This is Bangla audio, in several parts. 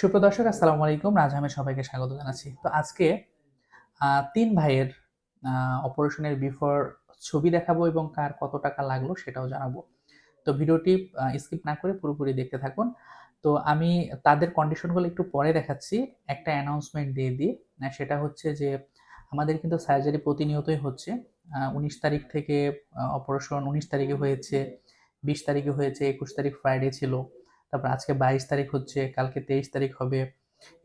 সুপ্রিয় দর্শক, আসসালামু আলাইকুম। রাজহামের সবাইকে স্বাগত জানাচ্ছি। তো আজকে তিন ভাইয়ের অপারেশনের বিফোর ছবি দেখাবো এবং কার কত টাকা লাগল সেটাও জানাব। তো ভিডিওটি স্কিপ না করে পুরোপুরি দেখতে থাকুন। তো আমি তাদের কন্ডিশনগুলো একটু পরে দেখাচ্ছি। একটা অ্যানাউন্সমেন্ট দিয়ে দিই। সেটা হচ্ছে যে, আমাদের কিন্তু সার্জারি প্রতিনিয়তই হচ্ছে। উনিশ তারিখ থেকে অপারেশন উনিশ তারিখে হয়েছে, বিশ তারিখে হয়েছে, একুশ তারিখ ফ্রাইডে ছিল। তারপর আজকে বাইশ তারিখ হচ্ছে, কালকে তেইশ তারিখ হবে,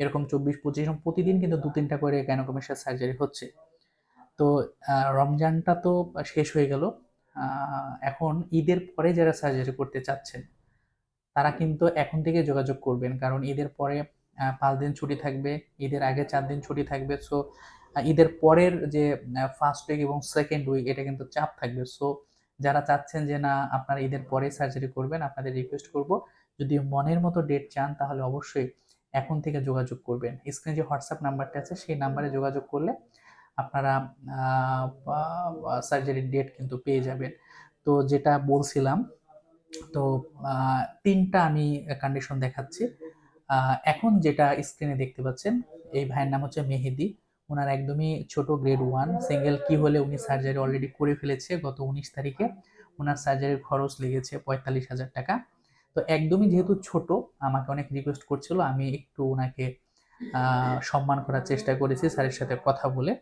এরকম চব্বিশ, পঁচিশ প্রতিদিন কিন্তু দু, তিনটা করে গ্যানোকমেশিয়ার সার্জারি হচ্ছে। তো রমজানটা তো শেষ হয়ে গেল। এখন ঈদের পরে যারা সার্জারি করতে চাচ্ছেন, তারা কিন্তু এখন থেকে যোগাযোগ করবেন। কারণ ঈদের পরে পাঁচ দিন ছুটি থাকবে, ঈদের আগে চার দিন ছুটি থাকবে। সো ঈদের পরের যে ফার্স্ট উইক এবং সেকেন্ড উইক এটা কিন্তু চাপ থাকবে। সো যারা চাচ্ছেন যে না, আপনারা ঈদের পরে সার্জারি করবেন, আপনাদের রিকোয়েস্ট করব যদি মনের মতো ডেট চান, তাহলে অবশ্যই এখন থেকে যোগাযোগ করবেন। স্ক্রিনে যে হোয়াটসঅ্যাপ নাম্বারটা আছে, সেই নাম্বারে যোগাযোগ করলে আপনারা সার্জারির ডেট কিন্তু পেয়ে যাবেন। তো যেটা বলছিলাম, তো তিনটা আমি কন্ডিশন দেখাচ্ছি। এখন যেটা স্ক্রিনে দেখতে পাচ্ছেন, এই ভাইয়ের নাম হচ্ছে মেহেদি। ওনার একদমই ছোট গ্রেড ওয়ান সিঙ্গেল কি হলে উনি সার্জারি অলরেডি করে ফেলেছে গত উনিশ তারিখে। ওনার সার্জারির খরচ লেগেছে পঁয়তাল্লিশ হাজার টাকা। তো একদমই যেহেতু ছোট, আমাকে অনেক রিকোয়েস্ট করছিল, আমি একটু ওনাকে সম্মান করার চেষ্টা করেছি স্যারের সাথে কথা বলে।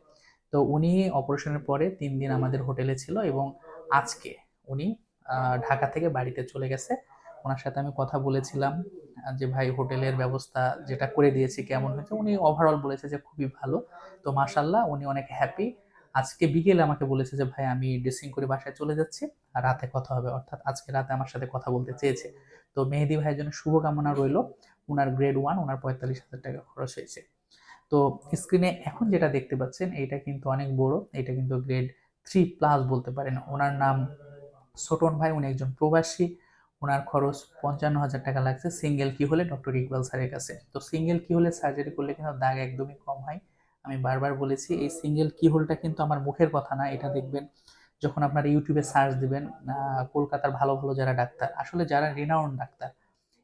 তো উনি অপারেশনের পরে তিন দিন আমাদের হোটেলে ছিল এবং আজকে উনি ঢাকা থেকে বাড়িতে চলে গেছে। ওনার সাথে আমি কথা বলেছিলাম যে ভাই হোটেলের ব্যবস্থা যেটা করে দিয়েছি কেমন হয়েছে, উনি ওভারঅল বলেছে যে খুবই ভালো। তো মাশাল্লাহ উনি অনেক হ্যাপি আজকে বিকেলে আমাকে বলেছে যে, ভাই, আমি ড্রেসিং করে বাসায় চলে যাচ্ছি। আর রাতে কথা হবে। অর্থাৎ আজকে রাতে আমার সাথে কথা বলতে চেয়েছে। তো মেহেদি ভাইয়ের জন্য শুভকামনা রইল। ওনার গ্রেড ওয়ান ওনার পঁয়তাল্লিশ হাজার টাকা খরচ হয়েছে। তো স্ক্রিনে এখন যেটা দেখতে পাচ্ছেন, এটা কিন্তু অনেক বড়। এটা কিন্তু গ্রেড থ্রি প্লাস বলতে পারেন। ওনার নাম ছোটন ভাই, উনি একজন প্রবাসী। ওনার খরচ পঞ্চান্ন হাজার টাকা লাগছে। সিঙ্গেল কি হলে? ডক্টর ইকবাল স্যারের কাছে। তো সিঙ্গেল কি হলে? সার্জারি করলে কিন্তু দাগ একদমই কম হয়। আমি বারবার বলেছি, এই সিঙ্গেল কি হোলটা কিন্তু আমার মুখের কথা না, এটা দেখবেন যখন আপনারা ইউটিউবে সার্চ দিবেন কলকাতার ভালো ভালো যারা ডাক্তার, আসলে যারা রিনাউন্ড ডাক্তার,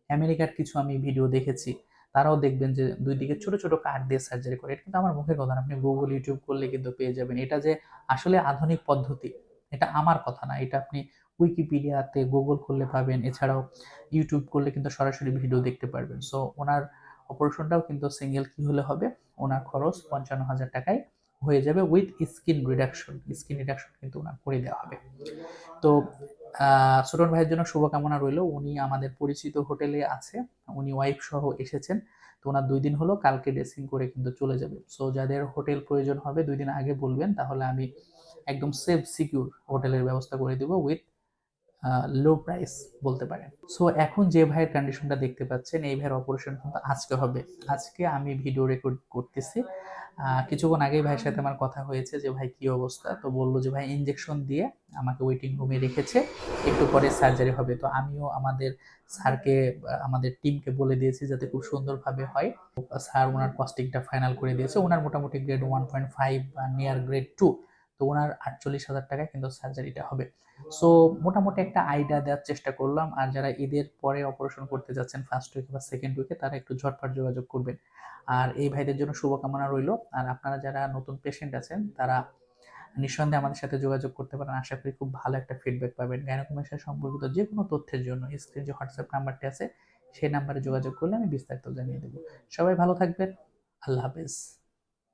আমেরিকার কিছু আমি ভিডিও দেখেছি, তারাও দেখবেন যে দুই দিকে ছোট ছোট কার্ড দিয়ে সার্জারি করে, এটা কিন্তু আমার মুখের কথা না, আপনি গুগল ইউটিউব করলে কিন্তু পেয়ে যাবেন, এটা যে আসলে আধুনিক পদ্ধতি, এটা আমার কথা না, এটা আপনি উইকিপিডিয়াতে গুগল করলে পাবেন, এছাড়াও ইউটিউব করলে কিন্তু সরাসরি ভিডিও দেখতে পারবেন সো ওনার অপারেশনটাও কিন্তু সিঙ্গেল কি হলে হবে? ওনার খরচ পঞ্চান্ন হাজার টাকায় হয়ে যাবে with skin reduction skin reduction কিন্তু ওনার করে দেওয়া হবে। তো ছোটন ভাইয়ের জন্য শুভকামনা রইল। উনি আমাদের পরিচিত হোটেলে আছে। উনি ওয়াইফ সহ এসেছেন। তো ওনার দুই দিন হলো, কালকে ড্রেসিং করে কিন্তু চলে যাবে। সো যাদের হোটেল প্রয়োজন হবে, দুই দিন আগে বলবেন। তাহলে আমি একদম সেফ সিকিউর হোটেলের ব্যবস্থা করে দেবো উইথ লো প্রাইস বলতে পারেন। সো এখন যে ভাইয়ের কন্ডিশনটা দেখতে পাচ্ছেন, এই ভাইয়ের অপারেশন কিন্তু আজকে হবে। আজকে আমি ভিডিও রেকর্ড করতেছি। কিছুক্ষণ আগেই ভাইয়ের সাথে আমার কথা হয়েছে যে, ভাই, কি অবস্থা? তো বলল যে, ভাই ইনজেকশন দিয়ে আমাকে ওয়েটিং রুমে রেখেছে। একটু পরে সার্জারি হবে। তো আমিও আমাদের স্যারকে, আমাদের টিমকে বলে দিয়েছি যাতে খুব সুন্দরভাবে হয়। স্যার ওনার কস্টিংটা ফাইনাল করে দিয়েছে। ওনার মোটামুটি grade one point five near grade two তো ওনার আটচল্লিশ হাজার টাকায় কিন্তু সার্জারিটা হবে। সো মোটামুটি একটা আইডিয়া দেওয়ার চেষ্টা করলাম। আর যারা ঈদের পরে অপারেশন করতে যাচ্ছেন ফার্স্ট উইকে বা সেকেন্ড উইকে তারা একটু ঝটপট যোগাযোগ করবেন। আর এই ভাইদের জন্য শুভকামনা রইল। আর আপনারা যারা নতুন পেশেন্ট আছেন, তারা নিঃসন্দেহে আমাদের সাথে যোগাযোগ করতে পারেন। আশা করি খুব ভালো একটা ফিডব্যাক পাবেন। গাইনোকমেশিয়া সম্পর্কিত যে কোনো তথ্যের জন্য স্ক্রিন যে হোয়াটসঅ্যাপ নাম্বারটি আছে, সেই নাম্বারে যোগাযোগ করলে আমি বিস্তারিত জানিয়ে দেবো। সবাই ভালো থাকবেন। আল্লাহ হাফেজ।